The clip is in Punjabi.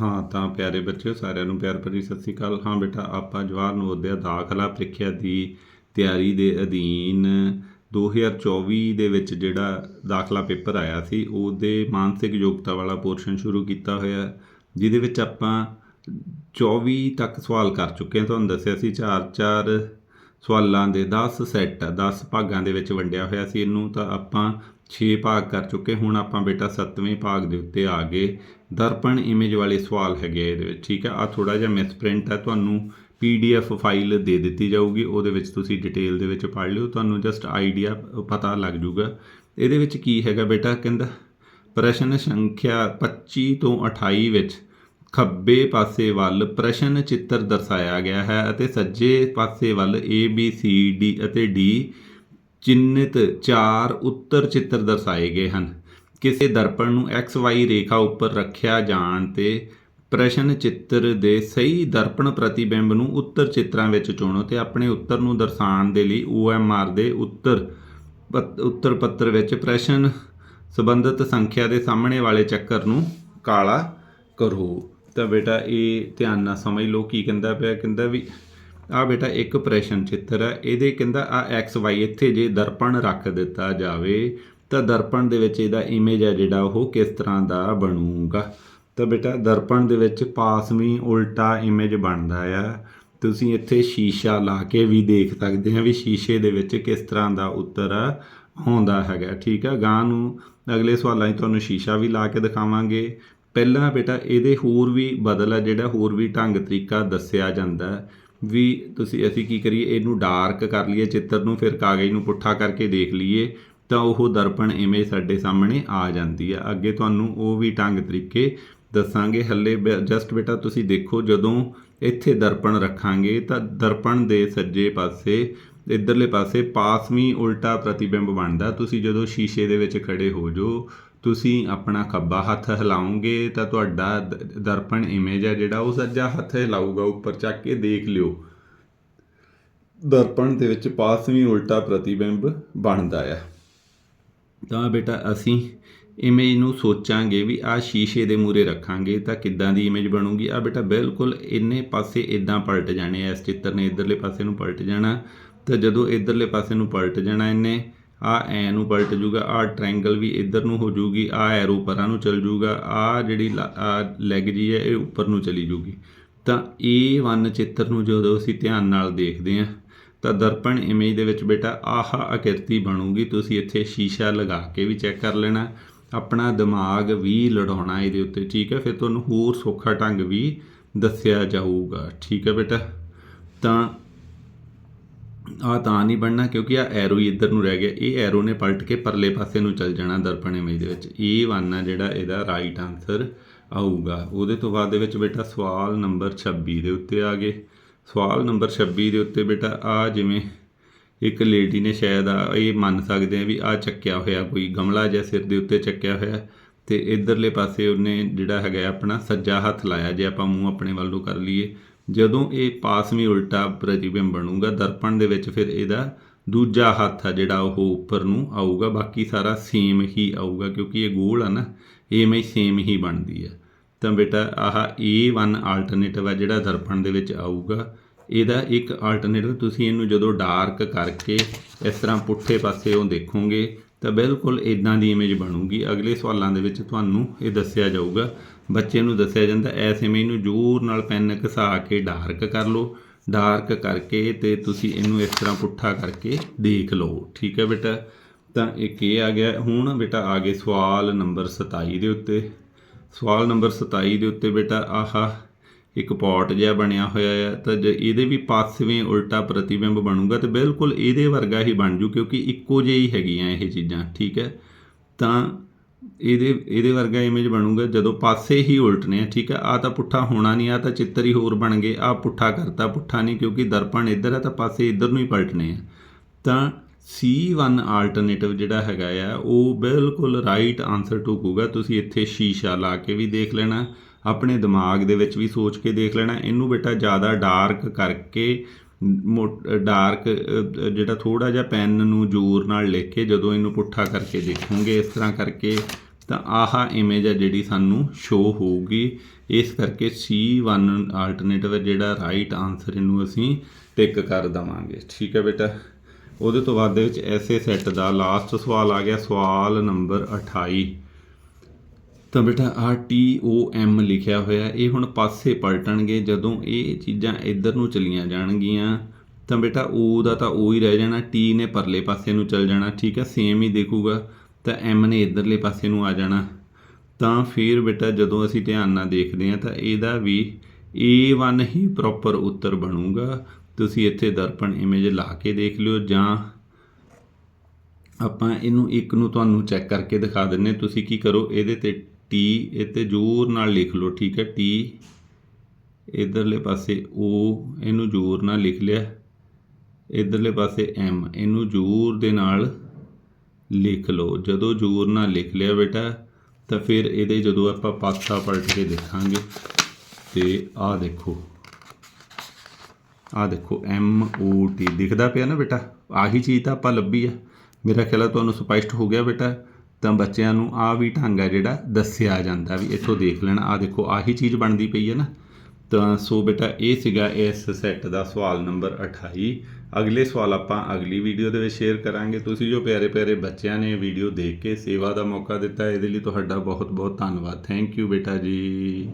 ਹਾਂ, ਤਾਂ ਪਿਆਰੇ ਬੱਚਿਓ, ਸਾਰਿਆਂ ਨੂੰ ਪਿਆਰ ਭਰੀ ਸਤਿ ਸ੍ਰੀ ਅਕਾਲ। ਹਾਂ ਬੇਟਾ, ਆਪਾਂ ਜਵਾਹਰ ਨਵੋਦਿਆ ਦਾਖਲਾ ਪ੍ਰੀਖਿਆ ਦੀ ਤਿਆਰੀ ਦੇ ਅਧੀਨ 2024 ਦੇ ਵਿੱਚ ਜਿਹੜਾ ਦਾਖਲਾ ਪੇਪਰ ਆਇਆ ਸੀ, ਉਹਦੇ ਮਾਨਸਿਕ ਯੋਗਤਾ ਵਾਲਾ ਪੋਰਸ਼ਨ ਸ਼ੁਰੂ ਕੀਤਾ ਹੋਇਆ। ਜਿਹਦੇ ਵਿੱਚ ਆਪਾਂ 24 ਤੱਕ ਸਵਾਲ ਕਰ ਚੁੱਕੇ ਹਾਂ। ਤੁਹਾਨੂੰ ਦੱਸਿਆ ਸੀ, ਚਾਰ ਚਾਰ ਸਵਾਲਾਂ ਦੇ 10 ਸੈੱਟ 10 ਭਾਗਾਂ ਦੇ ਵਿੱਚ ਵੰਡਿਆ ਹੋਇਆ ਸੀ। ਇਹਨੂੰ ਤਾਂ ਆਪਾਂ 6 ਭਾਗ ਕਰ ਚੁੱਕੇ। ਹੁਣ ਆਪਾਂ ਬੇਟਾ 7ਵੇਂ ਭਾਗ ਦੇ ਉੱਤੇ ਆ ਗਏ। ਦਰਪਣ ਇਮੇਜ ਵਾਲੇ ਸਵਾਲ ਹੈਗੇ ਆ ਇਹਦੇ ਵਿੱਚ, ਠੀਕ ਹੈ ਆ ਥੋੜਾ ਜਿਹਾ ਮਿਸਪ੍ਰਿੰਟ ਹੈ ਤੁਹਾਨੂੰ ਪੀਡੀਐਫ ਫਾਈਲ ਦੇ ਦਿੱਤੀ ਜਾਊਗੀ। ਉਹਦੇ ਵਿੱਚ ਤੁਸੀਂ ਡਿਟੇਲ ਦੇ ਵਿੱਚ ਪੜ੍ਹ ਲਿਓ। ਤੁਹਾਨੂੰ ਜਸਟ ਆਈਡੀਆ ਪਤਾ ਲੱਗ ਜੂਗਾ ਇਹਦੇ ਵਿੱਚ ਕੀ ਹੈਗਾ ਬੇਟਾ ਕਹਿੰਦਾ? ਪ੍ਰਸ਼ਨ ਸੰਖਿਆ 25 ਤੋਂ 28 ਵਿੱਚ ਖੱਬੇ ਪਾਸੇ ਵੱਲ ਪ੍ਰਸ਼ਨ ਚਿੱਤਰ ਦਰਸਾਇਆ ਗਿਆ ਹੈ ਅਤੇ ਸੱਜੇ ਪਾਸੇ ਵੱਲ A, B, C, D ਅਤੇ D ਚਿੰਨ੍ਹਿਤ ਚਾਰ ਉੱਤਰ ਚਿੱਤਰ ਦਰਸਾਏ ਗਏ ਹਨ। ਕਿਸੇ ਦਰਪਣ ਨੂੰ XY ਰੇਖਾ ਉੱਪਰ ਰੱਖਿਆ ਜਾਣ ਤੇ ਪ੍ਰਸ਼ਨ ਚਿੱਤਰ ਦੇ ਸਹੀ ਦਰਪਣ ਪ੍ਰਤੀਬਿੰਬ ਨੂੰ ਉੱਤਰ ਚਿੱਤਰਾਂ ਵਿੱਚ ਚੁਣੋ ਤੇ ਆਪਣੇ ਉੱਤਰ ਨੂੰ ਦਰਸਾਉਣ ਦੇ ਲਈ OMR ਦੇ ਉੱਤਰ ਪੱਤ- ਉੱਤਰ ਪੱਤਰ ਵਿੱਚ ਪ੍ਰਸ਼ਨ ਸੰਬੰਧਿਤ ਸੰਖਿਆ ਦੇ ਸਾਹਮਣੇ ਵਾਲੇ ਚੱਕਰ ਨੂੰ ਕਾਲਾ ਕਰੋ। ਤਾਂ ਬੇਟਾ ਇਹ ਧਿਆਨ ਨਾਲ ਸਮਝ ਲਓ ਕੀ ਕਹਿੰਦਾ ਪਿਆ। ਕਹਿੰਦਾ ਵੀ ਆ ਬੇਟਾ ਇੱਕ ਪ੍ਰਸ਼ਨ ਚਿੱਤਰ ਹੈ। ਇਹਦੇ ਕਹਿੰਦਾ ਆ ਐਕਸ ਵਾਈ ਇੱਥੇ ਜੇ ਦਰਪਣ ਰੱਖ ਦਿੱਤਾ ਜਾਵੇ, ਤਾਂ ਦਰਪਣ ਦੇ ਵਿੱਚ ਇਹਦਾ ਇਮੇਜ ਹੈ ਜਿਹੜਾ ਉਹ ਕਿਸ ਤਰ੍ਹਾਂ ਦਾ ਬਣੂਗਾ। ਤਾਂ ਬੇਟਾ ਦਰਪਣ ਦੇ ਵਿੱਚ ਪਾਸਵੀਂ ਉਲਟਾ ਇਮੇਜ ਬਣਦਾ ਆ। ਤੁਸੀਂ ਇੱਥੇ ਸ਼ੀਸ਼ਾ ਲਾ ਕੇ ਵੀ ਦੇਖ ਸਕਦੇ ਆ ਵੀ ਸ਼ੀਸ਼ੇ ਦੇ ਵਿੱਚ ਕਿਸ ਤਰ੍ਹਾਂ ਦਾ ਉੱਤਰ ਆਉਂਦਾ ਹੈਗਾ। ਠੀਕ ਆ? ਗਾਂ ਨੂੰ ਅਗਲੇ ਸਵਾਲਾਂ 'ਚ ਤੁਹਾਨੂੰ ਸ਼ੀਸ਼ਾ ਵੀ ਲਾ ਕੇ ਦਿਖਾਵਾਂਗੇ। ਪਹਿਲਾਂ ਬੇਟਾ, ਇਹਦੇ ਹੋਰ ਵੀ ਬਦਲ ਹੈ ਜਿਹੜਾ ਹੋਰ ਵੀ ਢੰਗ ਤਰੀਕਾ ਦੱਸਿਆ ਜਾਂਦਾ। ਵੀ ਤੁਸੀਂ, ਅਸੀਂ ਕੀ ਕਰੀਏ, ਇਹਨੂੰ ਡਾਰਕ ਕਰ ਲਈਏ, ਚਿੱਤਰ ਨੂੰ ਫਿਰ ਕਾਗਜ਼ ਨੂੰ ਪੁੱਠਾ ਕਰਕੇ ਦੇਖ ਲਈਏ, ਤਾਂ ਉਹ ਦਰਪਣ ਇਮੇਜ ਸਾਡੇ ਸਾਹਮਣੇ ਆ ਜਾਂਦੀ ਹੈ ਅੱਗੇ ਤੁਹਾਨੂੰ ਉਹ ਵੀ ਢੰਗ ਤਰੀਕੇ ਦੱਸਾਂਗੇ। ਹੱਲੇ ਜਸਟ ਬੇਟਾ, ਤੁਸੀਂ ਦੇਖੋ, ਜਦੋਂ ਇੱਥੇ ਦਰਪਣ ਰੱਖਾਂਗੇ, ਤਾਂ ਦਰਪਣ ਦੇ ਸੱਜੇ ਪਾਸੇ, ਇਧਰਲੇ ਪਾਸੇ ਪਾਸਵੀਂ ਉਲਟਾ ਪ੍ਰਤੀਬਿੰਬ ਬਣਦਾ। ਤੁਸੀਂ ਜਦੋਂ ਸ਼ੀਸ਼ੇ ਦੇ ਵਿੱਚ ਖੜੇ ਹੋ ਜੋ ਤੁਸੀਂ ਆਪਣਾ ਖੱਬਾ ਹੱਥ ਹਿਲਾਓਗੇ ਤਾਂ ਤੁਹਾਡਾ ਦ- ਦਰਪਣ ਇਮੇਜ ਹੈ ਜਿਹੜਾ ਉਹ ਸੱਜਾ ਹੱਥ ਹਿਲਾਊਗਾ, ਉੱਪਰ ਚੱਕ ਕੇ ਦੇਖ ਲਿਓ। ਦਰਪਣ ਦੇ ਵਿੱਚ ਪਾਸਵੀਂ ਉਲਟਾ ਪ੍ਰਤੀਬਿੰਬ ਬਣਦਾ ਆ। ਤਾਂ ਬੇਟਾ, ਅਸੀਂ ਇਮੇਜ ਨੂੰ ਸੋਚਾਂਗੇ ਵੀ ਆ ਸ਼ੀਸ਼ੇ ਦੇ ਮੂਰੇ ਰੱਖਾਂਗੇ ਤਾਂ ਕਿੱਦਾਂ ਦੀ ਇਮੇਜ ਬਣੂਗੀ। ਆ ਬੇਟਾ, ਬਿਲਕੁਲ ਇੰਨੇ ਪਾਸੇ ਇਦਾਂ ਪਲਟ ਜਾਣੇ ਆ, ਇਸ ਚਿੱਤਰ ਨੇ ਇਧਰਲੇ ਪਾਸੇ ਨੂੰ ਪਲਟ ਜਾਣਾ। ਤਾਂ ਜਦੋਂ ਇਧਰਲੇ ਪਾਸੇ ਨੂੰ ਪਲਟ ਜਾਣਾ ਇਹਨੇ ਆ ਐ ਨੂੰ ਪਲਟ ਜੂਗਾ, ਆ ਟ੍ਰਾਇੰਗਲ ਵੀ ਇੱਧਰ ਨੂੰ ਹੋ ਜੂਗੀ, ਆ ਐਰੋ ਪਰਾਂ ਨੂੰ ਚਲ ਜੂਗਾ, ਆ ਜਿਹੜੀ ਆ ਲੈਗ ਜੀ ਹੈ, ਇਹ ਉੱਪਰ ਨੂੰ ਚਲੀ ਜੂਗੀ। ਤਾਂ ਇਹ ਵਨ ਚਿੱਤਰ ਨੂੰ ਜਦੋਂ ਅਸੀਂ ਧਿਆਨ ਨਾਲ ਦੇਖਦੇ ਹਾਂ, ਤਾਂ ਦਰਪਣ ਇਮੇਜ ਦੇ ਵਿੱਚ ਬੇਟਾ ਆਹ ਆਕਿਰਤੀ ਬਣੂਗੀ, ਤੁਸੀਂ ਇੱਥੇ ਸ਼ੀਸ਼ਾ ਲਗਾ ਕੇ ਵੀ ਚੈੱਕ ਕਰ ਲੈਣਾ। ਆਪਣਾ ਦਿਮਾਗ ਵੀ ਲੜਾਉਣਾ ਇਹਦੇ ਉੱਤੇ, ਠੀਕ ਹੈ, ਫਿਰ ਤੁਹਾਨੂੰ ਹੋਰ ਸੌਖਾ ਢੰਗ ਵੀ ਦੱਸਿਆ ਜਾਊਗਾ। ਠੀਕ ਹੈ ਬੇਟਾ। ਤਾਂ ਆ ਤਾਂ ਨਹੀਂ ਬਣਨਾ ਕਿਉਂਕਿ ਆ ਐਰੋ ਹੀ ਇੱਧਰ ਨੂੰ ਰਹਿ ਗਿਆ। ਇਹ ਐਰੋ ਨੇ ਪਲਟ ਕੇ ਪਰਲੇ ਪਾਸੇ ਨੂੰ ਚੱਲ ਜਾਣਾ ਦਰਪਣ ਇਮੇਜ ਦੇ ਵਿੱਚ। ਇਹ ਵਨ ਆ ਜਿਹੜਾ ਇਹਦਾ ਰਾਈਟ ਆਨਸਰ ਆਊਗਾ। ਉਹਦੇ ਤੋਂ ਬਾਅਦ ਦੇ ਵਿੱਚ ਬੇਟਾ ਸਵਾਲ ਨੰਬਰ 26 ਦੇ ਉੱਤੇ ਆ ਗਏ। ਸਵਾਲ ਨੰਬਰ 26 ਦੇ ਉੱਤੇ ਬੇਟਾ ਆ ਜਿਵੇਂ ਇੱਕ ਲੇਡੀ ਨੇ ਸ਼ਾਇਦ ਆ ਇਹ ਮੰਨ ਸਕਦੇ ਆ ਵੀ ਆ ਚੱਕਿਆ ਹੋਇਆ, ਕੋਈ ਗਮਲਾ ਜਿਹਾ ਸਿਰ ਦੇ ਉੱਤੇ ਚੱਕਿਆ ਹੋਇਆ। ਤੇ ਇਧਰਲੇ ਪਾਸੇ ਉਹਨੇ ਜਿਹੜਾ ਹੈਗਾ ਆਪਣਾ ਸੱਜਾ ਹੱਥ ਲਾਇਆ ਜੇ ਆਪਾਂ ਮੂੰਹ ਆਪਣੇ ਵੱਲੋਂ ਕਰ ਲਈਏ। ਜਦੋਂ ਇਹ ਪਾਸਵੀਂ ਉਲਟਾ ਪ੍ਰਤੀਬਿੰਬ ਬਣੂਗਾ, ਦਰਪਣ ਦੇ ਵਿੱਚ ਫਿਰ ਇਹਦਾ ਦੂਜਾ ਹੱਥ ਆ ਜਿਹੜਾ ਉਹ ਉੱਪਰ ਨੂੰ ਆਊਗਾ, ਬਾਕੀ ਸਾਰਾ ਸੇਮ ਹੀ ਆਊਗਾ ਕਿਉਂਕਿ ਇਹ ਗੋਲ ਆ ਨਾ ਇਹ ਮੈਂ ਸੇਮ ਹੀ ਬਣਦੀ ਹੈ ਤਾਂ ਬੇਟਾ, ਆਹ A1 ਆਲਟਰਨੇਟਿਵ ਆ ਜਿਹੜਾ ਦਰਪਣ ਦੇ ਵਿੱਚ ਆਊਗਾ, ਇਹਦਾ ਇੱਕ ਆਲਟਰਨੇਟਿਵ ਤੁਸੀਂ ਇਹਨੂੰ ਜਦੋਂ ਡਾਰਕ ਕਰਕੇ ਇਸ ਤਰ੍ਹਾਂ ਪੁੱਠੇ ਪਾਸੇ ਉਹ ਦੇਖੋਗੇ, ਤਾਂ ਬਿਲਕੁਲ ਇਦਾਂ ਦੀ ਇਮੇਜ ਬਣੂਗੀ। ਅਗਲੇ ਸਵਾਲਾਂ ਦੇ ਵਿੱਚ ਤੁਹਾਨੂੰ ਇਹ ਦੱਸਿਆ ਜਾਊਗਾ ਬੱਚੇ ਨੂੰ ਦੱਸਿਆ ਜਾਂਦਾ ਐਸ ਇਮੇਜ ਨੂੰ ਜ਼ੋਰ ਨਾਲ ਪੈਨ ਘਸਾ ਕੇ ਡਾਰਕ ਕਰ ਲਓ। ਡਾਰਕ ਕਰਕੇ ਤੇ ਤੁਸੀਂ ਇਹਨੂੰ ਇਸ ਤਰ੍ਹਾਂ ਪੁੱਠਾ ਕਰਕੇ ਦੇਖ ਲਓ। ਠੀਕ ਹੈ ਬੇਟਾ? ਤਾਂ ਇੱਕ ਇਹ ਆ ਗਿਆ ਹੁਣ ਬੇਟਾ ਆ ਗਏ ਸਵਾਲ ਨੰਬਰ 27 ਦੇ ਉੱਤੇ। ਸਵਾਲ ਨੰਬਰ 27 ਦੇ ਉੱਤੇ ਬੇਟਾ ਆਹਾ, ਇੱਕ ਪੌਟ ਜਿਹਾ ਬਣਿਆ ਹੋਇਆ ਹੈ ਤਾਂ ਜੇ ਇਹਦੇ ਵੀ ਪਾਸਵੇਂ ਉਲਟਾ ਪ੍ਰਤੀਬਿੰਬ ਬਣੂਗਾ ਤੇ ਬਿਲਕੁਲ ਇਹਦੇ ਵਰਗਾ ਹੀ ਬਣ ਜੂ, ਕਿਉਂਕਿ ਇੱਕੋ ਜਿਹੀ ਹੈਗੀਆਂ ਇਹ ਚੀਜ਼ਾਂ। ਠੀਕ ਹੈ? ਤਾਂ ਇਹਦੇ ਇਹਦੇ ਵਰਗਾ ਇਮੇਜ ਬਣੂਗਾ ਜਦੋਂ ਪਾਸੇ ਹੀ ਉਲਟਨੇ ਆ ਠੀਕ ਹੈ ਆ ਤਾਂ ਪੁੱਠਾ ਹੋਣਾ ਨਹੀਂ ਆ ਤਾਂ ਚਿੱਤਰ ਹੀ ਹੋਰ ਬਣ ਗਏ ਆ ਪੁੱਠਾ ਕਰਤਾ, ਪੁੱਠਾ ਨਹੀਂ, ਕਿਉਂਕਿ ਦਰਪਣ ਇੱਧਰ ਆ ਤਾਂ ਪਾਸੇ ਇੱਧਰ ਨੂੰ ਹੀ ਪਲਟਨੇ ਆ। ਤਾਂ C1 ਆਲਟਰਨੇਟਿਵ ਜਿਹੜਾ ਹੈਗਾ ਆ, ਉਹ ਬਿਲਕੁਲ ਰਾਈਟ ਆਨਸਰ ਟੁਕੂਗਾ ਤੁਸੀਂ ਇੱਥੇ ਸ਼ੀਸ਼ਾ ਲਾ ਕੇ ਵੀ ਦੇਖ ਲੈਣਾ, ਆਪਣੇ ਦਿਮਾਗ ਦੇ ਵਿੱਚ ਵੀ ਸੋਚ ਕੇ ਦੇਖ ਲੈਣਾ, ਇਹਨੂੰ ਬੇਟਾ ਜ਼ਿਆਦਾ ਡਾਰਕ ਕਰਕੇ ਡਾਰਕ ਜਿਹੜਾ ਥੋੜਾ ਜਿਹਾ ਪੈਨ ਨੂੰ ਜ਼ੋਰ ਨਾਲ ਲਿਖ ਕੇ ਜਦੋਂ ਇਹਨੂੰ ਪੁੱਠਾ ਕਰਕੇ ਦੇਖੋਗੇ ਇਸ ਤਰ੍ਹਾਂ ਕਰਕੇ, ਤਾਂ ਆਹ ਇਮੇਜ ਹੈ ਜਿਹੜੀ ਸਾਨੂੰ ਸ਼ੋ ਹੋਊਗੀ। ਇਸ ਕਰਕੇ C1 ਆਲਟਰਨੇਟਿਵ ਹੈ ਜਿਹੜਾ ਰਾਈਟ ਆਨਸਰ ਇਹਨੂੰ ਅਸੀਂ ਟਿਕ ਕਰ ਦਵਾਂਗੇ। ਠੀਕ ਹੈ ਬੇਟਾ? ਉਹਦੇ ਤੋਂ ਬਾਅਦ ਦੇ ਵਿੱਚ ਐਸੇ ਸੈੱਟ ਦਾ ਲਾਸਟ ਸਵਾਲ ਆ ਗਿਆ, ਸਵਾਲ ਨੰਬਰ 28 ਤਾਂ ਬੇਟਾ ਆ ਟੀ ਓ ਐਮ ਲਿਖਿਆ ਹੋਇਆ, ਇਹ ਹੁਣ ਪਾਸੇ ਪਲਟਣਗੇ ਜਦੋਂ ਇਹ ਚੀਜ਼ਾਂ ਇੱਧਰ ਨੂੰ ਚਲੀਆਂ ਜਾਣਗੀਆਂ, ਤਾਂ ਬੇਟਾ O ਦਾ ਤਾਂ O ਹੀ ਰਹਿ ਜਾਣਾ ਟੀ ਨੇ ਪਰਲੇ ਪਾਸੇ ਨੂੰ ਚਲ ਜਾਣਾ, ਠੀਕ ਹੈ ਸੇਮ ਹੀ ਦੇਖੂਗਾ, ਤਾਂ M ਨੇ ਇੱਧਰਲੇ ਪਾਸੇ ਨੂੰ ਆ ਜਾਣਾ। ਤਾਂ ਫਿਰ ਬੇਟਾ ਜਦੋਂ ਅਸੀਂ ਧਿਆਨ ਨਾਲ ਦੇਖਦੇ ਹਾਂ, ਤਾਂ ਇਹਦਾ ਵੀ A1 ਹੀ ਪ੍ਰੋਪਰ ਉੱਤਰ ਬਣੂਗਾ। ਤੁਸੀਂ ਇੱਥੇ ਦਰਪਣ ਇਮੇਜ ਲਾ ਕੇ ਦੇਖ ਲਿਓ, ਜਾਂ ਆਪਾਂ ਇਹਨੂੰ ਇੱਕ ਨੂੰ ਤੁਹਾਨੂੰ ਚੈੱਕ ਕਰਕੇ ਦਿਖਾ ਦਿੰਨੇ ਤੁਸੀਂ ਕੀ ਕਰੋ, ਇਹਦੇ ਤੇ ਟੀ, ਇਹ ਤੇ ਜ਼ੋਰ ਨਾਲ ਲਿਖ ਲਓ, ਠੀਕ ਹੈ, ਟੀ। ਇਧਰਲੇ ਪਾਸੇ O ਇਹਨੂੰ ਜ਼ੋਰ ਨਾਲ ਲਿਖ ਲਿਆ। ਇਧਰਲੇ ਪਾਸੇ M ਇਹਨੂੰ ਜ਼ੋਰ ਦੇ ਨਾਲ ਲਿਖ ਲਓ। ਜਦੋਂ ਜ਼ੋਰ ਨਾਲ ਲਿਖ ਲਿਆ ਬੇਟਾ, ਤਾਂ ਫਿਰ ਇਹਦੇ ਜਦੋਂ ਆਪਾਂ ਪਾਸਾ ਪਲਟ ਕੇ ਦੇਖਾਂਗੇ, ਤੇ ਆਹ ਦੇਖੋ। ਆਹ ਦੇਖੋ M O T ਦਿਖਦਾ ਪਿਆ ਨਾ ਬੇਟਾ? ਆਹੀ ਚੀਜ਼ ਤਾਂ ਆਪਾਂ ਲੱਭੀ ਆ। ਮੇਰਾ ਖਿਆਲ ਆ ਤੁਹਾਨੂੰ ਸਪਸ਼ਟ ਹੋ ਗਿਆ ਬੇਟਾ। ਤਾਂ ਬੱਚਿਆਂ ਨੂੰ ਆ ਵੀ ਢੰਗ ਆ ਜਿਹੜਾ ਦੱਸਿਆ ਜਾਂਦਾ ਵੀ ਇੱਥੋਂ ਦੇਖ ਲੈਣਾ ਆ ਦੇਖੋ, ਆਹੀ ਚੀਜ਼ ਬਣਦੀ ਪਈ ਹੈ ਨਾ। ਤਾਂ ਸੋ ਬੇਟਾ, ਇਹ ਸੀਗਾ ਇਸ ਸੈੱਟ ਦਾ ਸਵਾਲ ਨੰਬਰ 28 ਅਗਲੇ ਸਵਾਲ ਆਪਾਂ ਅਗਲੀ ਵੀਡੀਓ ਦੇ ਵਿੱਚ ਸ਼ੇਅਰ ਕਰਾਂਗੇ। ਤੁਸੀਂ ਜੋ ਪਿਆਰੇ ਪਿਆਰੇ ਬੱਚਿਆਂ ਨੇ ਵੀਡੀਓ ਦੇਖ ਕੇ ਸੇਵਾ ਦਾ ਮੌਕਾ ਦਿੱਤਾ, ਇਹਦੇ ਲਈ ਤੁਹਾਡਾ ਬਹੁਤ ਬਹੁਤ ਧੰਨਵਾਦ। ਥੈਂਕ ਯੂ ਬੇਟਾ ਜੀ।